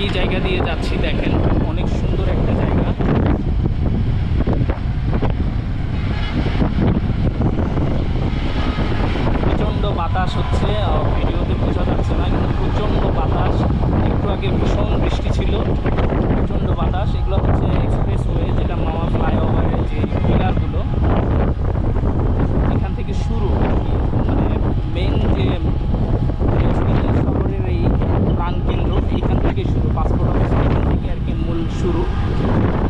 সেই জায়গা দিয়ে যাচ্ছি, দেখেন, অনেক সুন্দর একটা জায়গা। প্রচণ্ড বাতাস হচ্ছে ভিডিওতে বোঝা যাচ্ছে না, কিন্তু প্রচণ্ড বাতাস। একটু আগে ভীষণ বৃষ্টি ছিল, প্রচণ্ড বাতাস। এগুলো হচ্ছে এক্সপ্রেস ওয়ে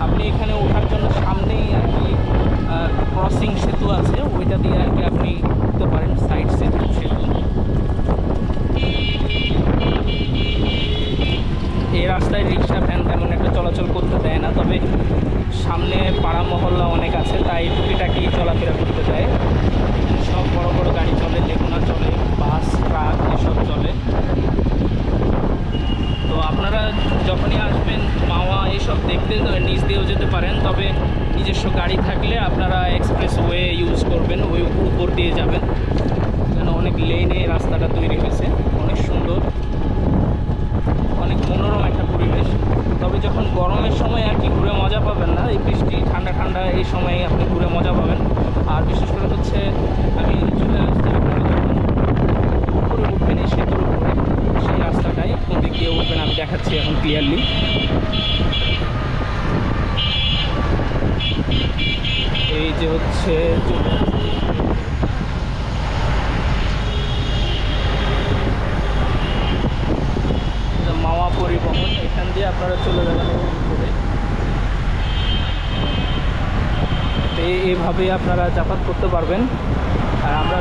আপনি এখানে ওঠার জন্য সামনেই আর কি ক্রসিং সেতু আছে, ওইটা দিয়ে আর কি আপনি উঠতে পারেন সাইড সেতু সেতু। এই রাস্তায় রিক্সা, ভ্যান তেমন একটা চলাচল করতে দেয় না, তবে সামনে পাড়া মহল্লা অনেক আছে, তাই টুকিটাকি চলাফেরা করতে দেয়। সব বড় নিজস্ব গাড়ি থাকলে আপনারা এক্সপ্রেস ওয়ে ইউজ করবেন, ওই উপর দিয়ে যাবেন। যেন অনেক লেনে রাস্তাটা তৈরি হয়েছে, অনেক সুন্দর, অনেক মনোরম একটা পরিবেশ। তবে যখন গরমের সময় আর কি ঘুরে মজা পাবেন না, এই বৃষ্টি, ঠান্ডা ঠান্ডা এই সময় আপনি ঘুরে মজা পাবেন। আর বিশেষ করে হচ্ছে, আমি চলে আসছি আপনারা যখন উপরে উঠবেন, এই সেতুর উপরে। সেই রাস্তাটায় কোন দিক দিয়ে উঠবেন আমি দেখাচ্ছি এখন ক্লিয়ারলি এই যে হচ্ছে চলে আসছি। এটা মাওয়া পরিবহন, এখান দিয়ে আপনারা চলে যাবেন আপনারা যাতায়াত করতে পারবেন। আর আমরা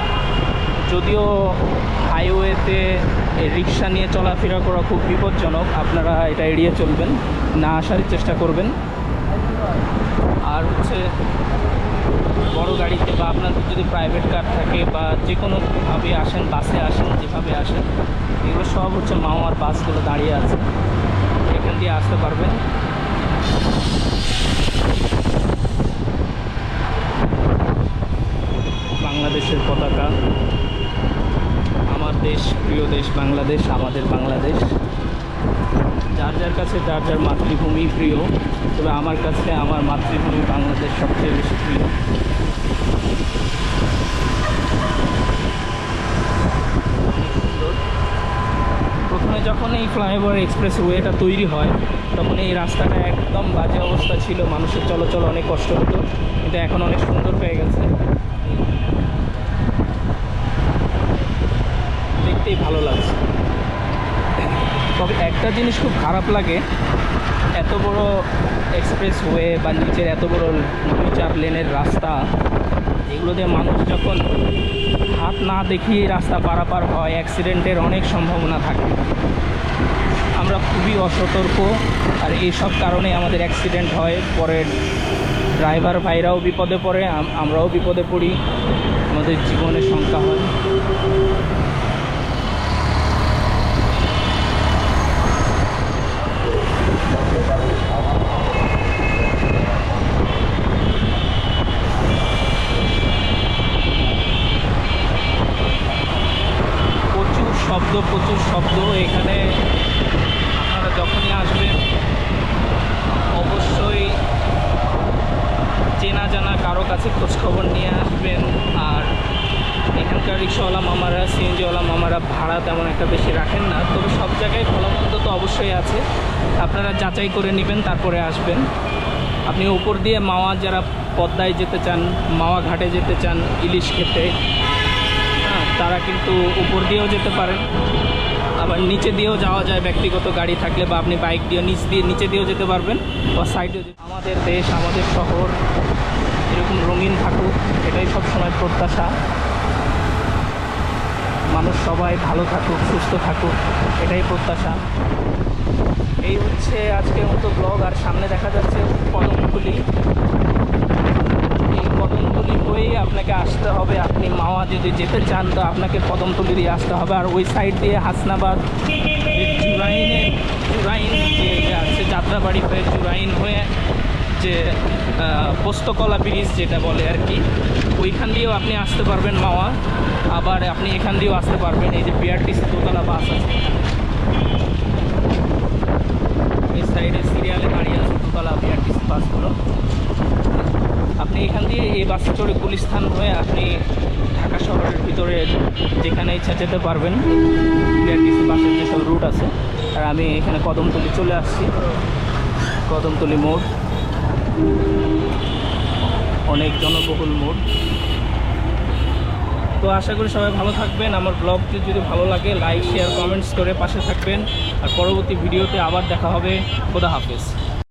যদিও হাইওয়েতে রিক্সা নিয়ে চলাফেরা করা খুব বিপজ্জনক, আপনারা এটা এড়িয়ে চলবেন, না আসার চেষ্টা করবেন। আর হচ্ছে বড় গাড়িতে বা আপনাদের যদি প্রাইভেট কার থাকে বা যে কোনোভাবে আসেন বাসে আসেন, যেভাবে আসেন, এগুলো সব হচ্ছে মাওয়ার বাসগুলো দাঁড়িয়ে আছে। এখান দিয়ে আসতে পারবেন। বাংলাদেশের পতাকা। আমার দেশ, প্রিয় দেশ বাংলাদেশ, আমাদের বাংলাদেশ। যার কাছে যার যার মাতৃভূমি প্রিয়, তবে আমার কাছে আমার মাতৃভূমি বাংলাদেশ সবচেয়ে বেশি প্রিয়। প্রথমে যখন এই ফ্লাইওভার এক্সপ্রেস ওয়েটা তৈরি হয়, তখন এই রাস্তাটা একদম বাজে অবস্থা ছিল, মানুষের চলাচল অনেক কষ্ট হতো, কিন্তু এখন অনেক সুন্দর হয়ে গেছে দেখতেই ভালো লাগছে তবে একটা জিনিস খুব খারাপ লাগে, এত বড় এক্সপ্রেস ওয়ে বা নিচের এত বড় দুই চার লেনের রাস্তা, এগুলো দিয়ে মানুষ যখন হাত না দেখিয়ে রাস্তা পারাপার হয় অ্যাক্সিডেন্টের অনেক সম্ভাবনা থাকে। আমরা খুবই অসতর্ক আর এইসব কারণে আমাদের অ্যাক্সিডেন্ট হয়, পরে ড্রাইভার ভাইরাও বিপদে পড়ে আমরাও বিপদে পড়ি, আমাদের জীবনের সংখ্যা হয়। শব্দ, এখানে আপনারা যখনই আসবেন, অবশ্যই চেনা জানা কারও কাছে খোঁজখবর নিয়ে আসবেন। আর এখানকার রিক্সাওয়ালা মামারা, সিএনজিওয়ালা মামারা ভাড়া তেমন একটা বেশি রাখেন না। তবে সব জায়গায় ভালোমন্দ তো অবশ্যই আছে। আপনারা যাচাই করে নেবেন, তারপরে আসবেন। আপনি উপর দিয়ে মাওয়া যারা পদ্মায় যেতে চান, মাওয়া ঘাটে যেতে চান, ইলিশ খেতে হ্যাঁ তারা কিন্তু উপর দিয়েও যেতে পারেন। আবার নিচে দিয়েও যাওয়া যায়, ব্যক্তিগত গাড়ি থাকলে বা আপনি বাইক দিয়ে নিচ দিয়ে, নিচে দিয়েও যেতে পারবেন বা সাইডেও আমাদের দেশ, আমাদের শহর, এরকম রঙিন থাকুক, এটাই সবসময় প্রত্যাশা। মানুষ সবাই ভালো থাকুক, সুস্থ থাকুক, এটাই প্রত্যাশা। এই হচ্ছে আজকের মতো ব্লগ আর সামনে দেখা যাচ্ছে এই কদমতলি হয়েই আপনাকে আসতে হবে, আপনি মাওয়া যদি যেতে চান, তো আপনাকে কদমতলি দিয়ে আসতে হবে। আর ওই সাইড দিয়ে হাসনাবাদ যে জুরাইনে জুরাইন যে আছে, যাত্রাবাড়ি হয়ে চুরাইন হয়ে যে পোস্তকলা ব্রিজ যেটা বলে আর কি, ওইখান দিয়েও আপনি আসতে পারবেন মাওয়া। আবার আপনি এখান দিয়েও আসতে পারবেন, এই যে বিআরটিসি দোতলা বাস আছে এই সাইডে সিরিয়ালে দাঁড়িয়ে আছে দোতলা বিআরটিসি বাসগুলো আপনি এখান চড়ে গুলিস্থান হয়ে আপনি ঢাকা শহরের ভিতরে যেখানে ইচ্ছা যেতে পারবেন, বিআরটিসি বাসের যেসব রুট আছে, আর আমি এখানে কদমতলি চলে আসছি। কদমতলি মোড়। অনেক জনবহুল মোড়। তো আশা করি সবাই ভালো থাকবেন। আমার ব্লগটি যদি ভালো লাগে লাইক শেয়ার কমেন্টস করে পাশে থাকবেন। আর পরবর্তী ভিডিওতে আবার দেখা হবে। খোদা হাফেজ।